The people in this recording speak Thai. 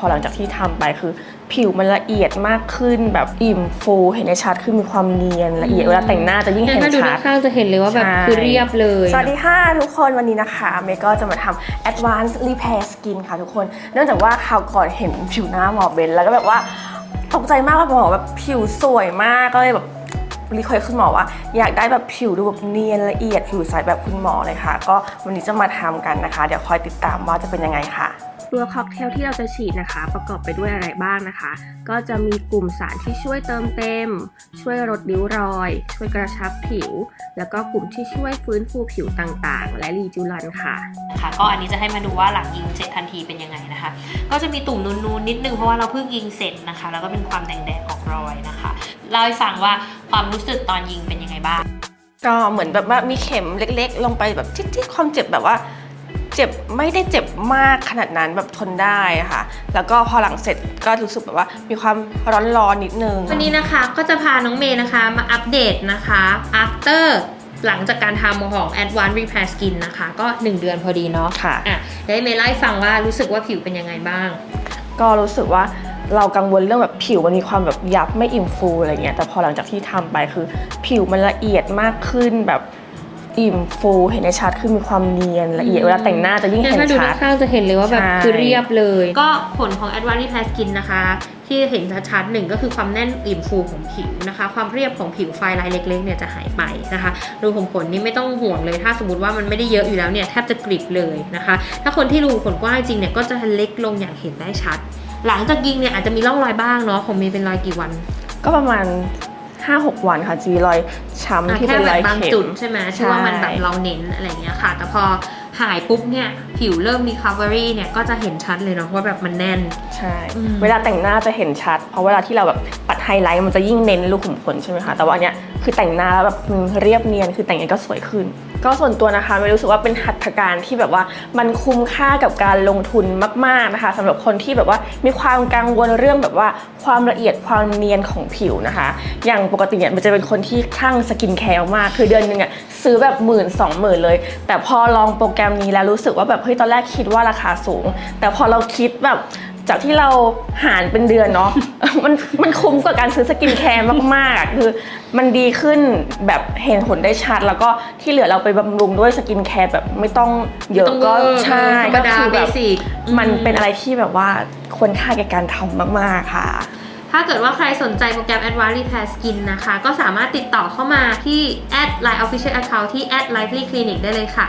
พอหลังจากที่ทำไปคือ ผิวมันละเอียดมากขึ้นแบบอิ่มฟู เห็นได้ชัดขึ้นมีความเนียนละเอียดเวลาแต่งหน้าจะยิ่งเนี่ยเห็นถ้าดูชัด้าดนข้างจะเห็นเลยว่าแบบใช่คือเรียบเลย สวัสดีค่ะทุกคนวันนี้นะคะเมย์ก็จะมาทำ Advanced Repair Skin ค่ะทุกคน เนื่องจากว่าคราวก่อนเห็นผิวหน้าหมอเบนแล้วก็แบบว่าตกใจมากว่าหมอแบบผิวสวยมากก็เลยแบบรีเควสคุณหมอว่าอยากได้แบบผิวดูแบบเนียนละเอียดผิวใสแบบคุณหมอเลยค่ะ ก็วันนี้จะมาทำกันนะคะ เดี๋ยวคอยติดตามว่าจะเป็นยังไงค่ะ ตัวค็อกเทลที่เราจะฉีดนะคะ ประกอบไปด้วยอะไรบ้างนะคะ ก็จะมีกลุ่มสารที่ช่วยเติมเต็ม ช่วยลดริ้วรอย ช่วยกระชับผิว แล้วก็กลุ่มที่ช่วยฟื้นฟูผิวต่างๆ และรีจูรันค่ะ ค่ะ ก็อันนี้จะให้มาดูว่าหลังยิงเสร็จทันทีเป็นยังไงนะคะ ก็จะมีตุ่มนูนๆนิดนึงเพราะว่าเราเพิ่งยิงเสร็จนะคะ แล้วก็เป็นความแดงๆของรอยนะคะเล่าให้ฟังว่าความรู้สึกตอนยิงเป็นยังไงบ้างก็เหมือนแบบว่ามีเข็มเล็ก ๆ ลงไปแบบจิ๊ดๆความเจ็บแบบว่า เจ็บไม่ได้เจ็บมากขนาดนั้นแบบทนได้ค่ะ แล้วก็พอหลังเสร็จก็รู้สึกแบบว่ามีความร้อนๆนิดนึง วันนี้นะคะก็จะพาน้องเมย์นะคะมาอัปเดตนะคะ after หลังจากการทำของ Advanced Repair Skin นะคะ ก็ 1 เดือนพอดีเนาะค่ะอะเดี๋ยวให้เมย์เล่าให้ฟังว่ารู้สึกว่าผิวเป็นยังไงบ้าง ก็รู้สึกว่าเรากังวลเรื่องแบบผิวมันมีความแบบยับไม่อิ่มฟูอะไรเงี้ยแต่พอหลังจากที่ทำไปคือ ผิวมันละเอียดมากขึ้นแบบ อิ่มฟูเห็นได้ชัดขึ้นมีความเนียนละเอียดเวลาแต่งหน้าจะยิ่งเนี่ยเห็นถ้าดูชัด้าดนข้างจะเห็นเลยว่าแบบใช่ คือเรียบเลย ก็ผลของ Advanced Repair Skin นะคะ ที่เห็นชัดๆหนึ่งก็คือความแน่นอิ่มฟูของผิวนะคะ ความเรียบของผิวไฟลายเล็กๆเนี่ยจะหายไปนะคะรูขุมขนนี่ไม่ต้องห่วงเลย ถ้าสมมติว่ามันไม่ได้เยอะอยู่แล้วเนี่ยแทบจะกริบเลยนะคะ ถ้าคนที่รูขุมขนกว้างจริงเนี่ยก็จะเล็กลงอย่างเห็นได้ชัด หลังจากยิงเนี่ยอาจจะมีร่องรอยบ้างเนาะของเมย์เป็นรอยกี่วัน ก็ประมาณ 5-6 วันค่ะจีรอยช้ำที่แค่เป็นแบรบอยบางเข็จุมดใช่ไหมที่ว่ามันแบบเราเน้นอะไรเงี้ยค่ะ แต่พอหายปุ๊บเนี่ยผิวเริ่ม recovery เนี่ยก็จะเห็นชัดเลยเนาะว่าแบบมันแน่น ใช่อืมเวลาแต่งหน้าจะเห็นชัด เพราะเวลาที่เราแบบปัดไฮไลท์มันจะยิ่งเน้นรูขุมขนใช่ไหมคะแต่ว่าอันเนี้ยคือแต่งหน้าแล้วแบบมันเรียบเนียนคือแต่งยังไงก็สวยขึ้น ก็ส่วนตัวนะคะไม่รู้สึกว่าเป็นหัตถการที่แบบว่ามันคุ้มค่ากับการลงทุนมาก ๆนะคะสำหรับคนที่แบบว่ามีความกังวลเรื่องแบบว่าความละเอียดความเนียนของผิวนะคะ อย่างปกติเนี่ยมันจะเป็นคนที่คลั่งสกินแคร์มาก คือเดือนหนึงอะซื้อแบบหมื่นสองหมื่นเลย แต่พอลองโปรแกรมนี้แล้วรู้สึกว่าแบบเฮ้ยตอนแรกคิดว่าราคาสูง แต่พอเราคิดแบบ จากที่เราหารเป็นเดือนเนาะ มันมันคุ้มกว่าการซื้อสกินแคร์มากๆอะคือมันดีขึ้นแบบเห็นผลได้ชัด แล้วก็ที่เหลือเราไปบำรุงด้วยสกินแคร์แบบไม่ต้องเยอะต้องก็เวอร์ใช่ธรรมก็ดาคือเบแบบสิกมันเป็นอะไรที่แบบว่าควรค่าแก่การทำมากๆค่ะถ้าเกิดว่าใครสนใจโปรแกรม Advanced Repair Skin นะคะ ก็สามารถติดต่อเข้ามาที่ @line official account ที่ @lively clinic ได้เลยค่ะ